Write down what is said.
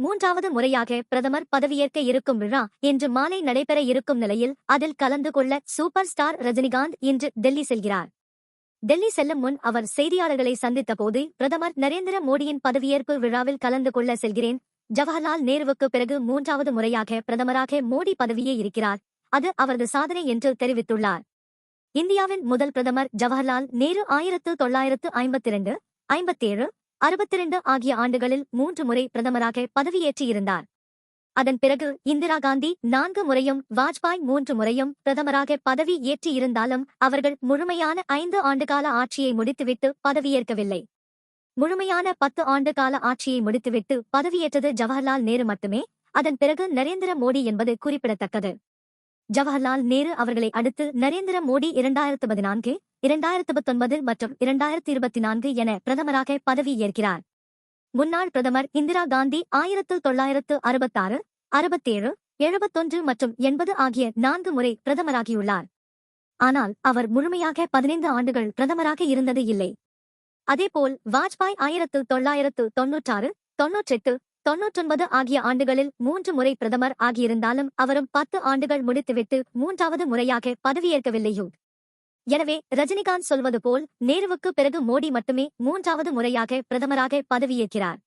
மூன்றாவது முறையாக பிரதமர் பதவியேற்க இருக்கும் விழா இன்று மாலை நடைபெற இருக்கும் நிலையில் அதில் கலந்து கொள்ள சூப்பர் ஸ்டார் ரஜினிகாந்த் இன்று டெல்லி செல்கிறார். டெல்லி செல்லும் முன் அவர் செய்தியாளர்களை சந்தித்த போது பிரதமர் நரேந்திர மோடியின் பதவியேற்பு விழாவில் கலந்து கொள்ள செல்கிறேன். ஜவஹர்லால் நேருவுக்கு பிறகு மூன்றாவது முறையாக பிரதமராக மோடி பதவியே இருக்கிறார். அது அவரது சாதனை என்று தெரிவித்துள்ளார். இந்தியாவின் முதல் பிரதமர் ஜவஹர்லால் நேரு ஆயிரத்து தொள்ளாயிரத்து ஐம்பத்திரண்டு ஐம்பத்தேழு அறுபத்திரண்டு ஆகிய ஆண்டுகளில் மூன்று முறை பிரதமராக பதவியேற்றிருந்தார் அதன் பிறகு இந்திரா காந்தி நான்கு முறையும் வாஜ்பாய் மூன்று முறையும் பிரதமராக பதவி ஏற்றியிருந்தாலும் அவர்கள் முழுமையான ஐந்து ஆண்டுகால ஆட்சியை முடித்துவிட்டு பதவியேற்கவில்லை. முழுமையான பத்து ஆண்டு கால ஆட்சியை முடித்துவிட்டு பதவியேற்றது ஜவஹர்லால் நேரு மட்டுமே. அதன் பிறகு நரேந்திர மோடி என்பது குறிப்பிடத்தக்கது. ஜவஹர்லால் நேரு அவர்களை அடுத்து நரேந்திர மோடி இரண்டாயிரத்து பதினான்கு இரண்டாயிரத்து பத்தொன்பது மற்றும் இரண்டாயிரத்து இருபத்தி நான்கு என பிரதமராக பதவியேற்கிறார் முன்னாள் பிரதமர் இந்திரா காந்தி ஆயிரத்து தொள்ளாயிரத்து அறுபத்தாறு அறுபத்தேழு எழுபத்தொன்று மற்றும் எண்பது ஆகிய நான்கு முறை பிரதமராகியுள்ளார். ஆனால் அவர் முழுமையாக பதினைந்து ஆண்டுகள் பிரதமராக இருந்தது இல்லை. அதேபோல் வாஜ்பாய் ஆயிரத்து தொள்ளாயிரத்து தொன்னூற்றாறு தொன்னூற்றெட்டு தொன்னூற்றொன்பது ஆகிய ஆண்டுகளில் மூன்று முறை பிரதமர் ஆகியிருந்தாலும் அவரும் பத்து ஆண்டுகள் முடித்துவிட்டு மூன்றாவது முறையாக பதவியேற்கவில்லையோ. எனவே ரஜினிகாந்த் சொல்வது போல் நேருவுக்கு பிறகு மோடி மட்டுமே மூன்றாவது முறையாக பிரதமராக பதவியேற்கிறார்.